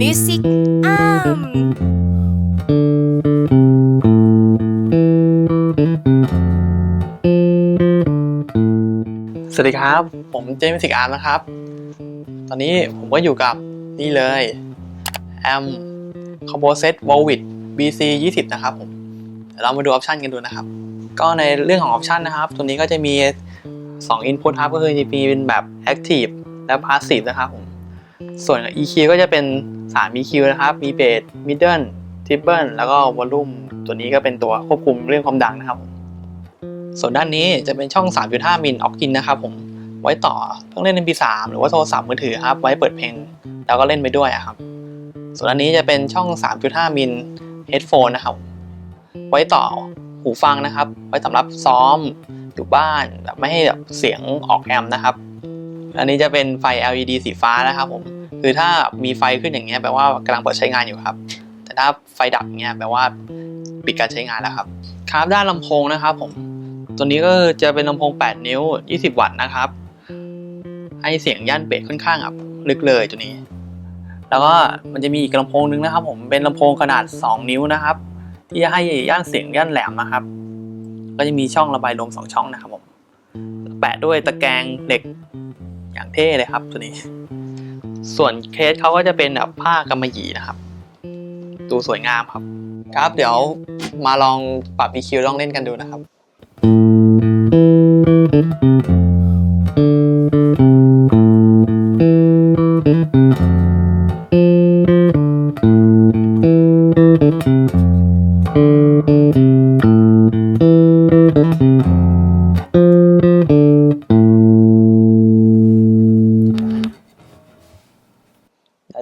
Music Arm สวัสดีครับ ผมเจมส์สิกอาร์มนะครับ ตอนนี้ผมก็อยู่กับนี่เลยแอม Composite Volvit BC 20 นะครับผมเดี๋ยวเรามาดูออปชันกันดูนะครับ ก็ในเรื่องของออปชันนะครับ ตัวนี้ก็จะมี 2 Input ครับ ก็คือจะมีเป็นแบบ Active และ Passive นะครับผม ส่วน EQ ก็จะเป็น 3 EQ นะครับ มี Bass Middle Treble แล้วก็ Volume ตัวนี้ก็เป็นตัวควบคุมเรื่องความดังนะครับผมส่วนด้านนี้จะเป็นช่อง 3.5 มิลออกกินนะครับผมไว้ต่อเครื่องเล่น MP3 หรือว่าโทรศัพท์มือถือครับ ไว้เปิดเพลง แล้วก็เล่นไปด้วยครับ ส่วนอันนี้จะเป็นช่อง 3.5 มิลเฮดโฟนนะครับ ไว้ต่อหูฟังนะครับ ไว้สำหรับซ้อมอยู่บ้านแบบไม่ให้แบบเสียงออกแอมนะครับ อันนี้จะเป็นไฟ LED สีฟ้านะครับผม คือถ้ามีไฟขึ้นอย่างเงี้ยแปลว่ากำลังเปิดใช้งานอยู่ครับ แต่ถ้าไฟดับอย่างเงี้ยแปลว่าปิดการใช้งานแล้วครับ ครับด้านลำโพงนะครับผม ตัวนี้ก็จะเป็นลำโพง 8 นิ้ว 20 วัตต์นะครับ ให้เสียงย่านเบสค่อนข้างแบบลึกเลยตัวนี้ แล้วก็มันจะมีอีกลำโพงนึงนะครับ ผม เป็นลำโพงขนาด 2 นิ้วนะครับ ที่จะให้ย่านเสียงย่านแหลมนะครับ ก็จะมีช่องระบายลม 2 ช่องนะครับผม แปะด้วยตะแกรงเหล็ก อย่างเท่เลยครับตัวนี้ ส่วนเคสเขาก็จะเป็นแบบผ้ากำมะหยี่นะครับ ดูสวยงามครับ ครับเดี๋ยวมาลองปรับ EQ ลองเล่นกันดูนะครับ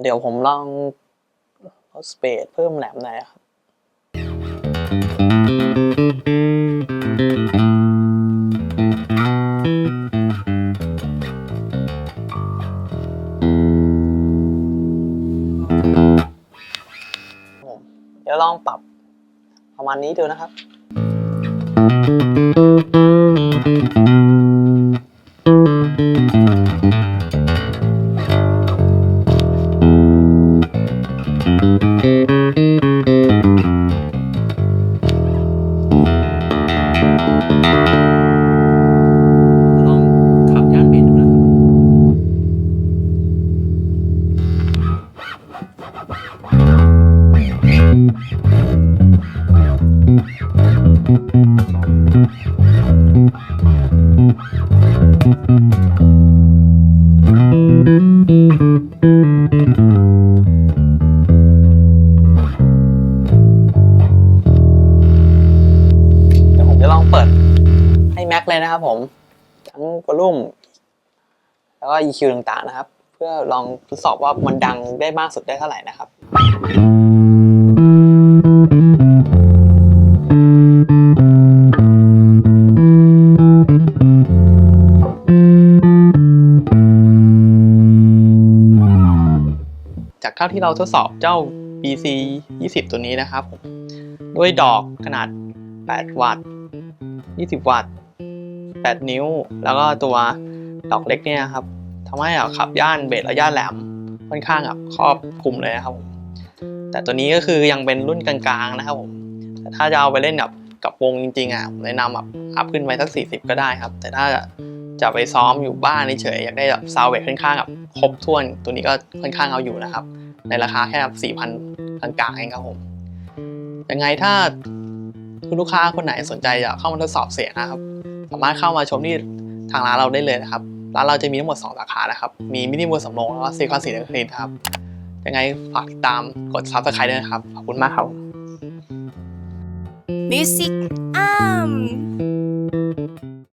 เดี๋ยวผมลองลดสเปซเพิ่มแหลมหน่อยครับ เดี๋ยวลองปรับประมาณนี้ดูนะครับ ลองขับย่านเบนดูนะครับเดี๋ นะครับผมทั้งวอลุ่มแล้วก็ EQ ต่างๆนะครับ เพื่อลองทดสอบว่ามันดังได้มากสุดได้เท่าไหร่นะครับจากเท่าที่เราทดสอบเจ้า BC 20 ตัวนี้นะครับผมด้วยดอกขนาด 8 วัตต์ 20 วัตต์ 8 นิ้ว แล้วก็ตัวดอกเล็กเนี่ยครับทำให้อะขับย่านเบสและย่านแหลมค่อนข้างแบบครอบคลุมเลยนะครับผมแต่ตัวนี้ก็คือยังเป็นรุ่นกลางๆนะครับผมแต่ถ้าจะเอาไปเล่นแบบกับวงจริงๆอะผมแนะนำแบบอัพขึ้นไปสัก 40 ก็ได้ครับ แต่ถ้าจะไปซ้อมอยู่บ้านเฉยๆอยากได้แบบซาวเวทค่อนข้างแบบครบถ้วน ตัวนี้ก็ค่อนข้างเอาอยู่นะครับ ในราคาแค่แบบ4,000กลางๆเองครับผมยังไงถ้า คุณลูกค้าคนไหนสนใจจะเข้ามาทดสอบเสียงนะครับ สามารถเข้ามาชมที่ทางร้านเราได้เลยนะครับ ร้านเราจะมีทั้งหมด 2 สาขานะครับ มีมินิมูลสำโรงแล้วก็ซีคอนสีนครินครับ ยังไงฝากติดตามกดซับสไครต์ด้วยนะครับ ขอบคุณมากครับ Music Arm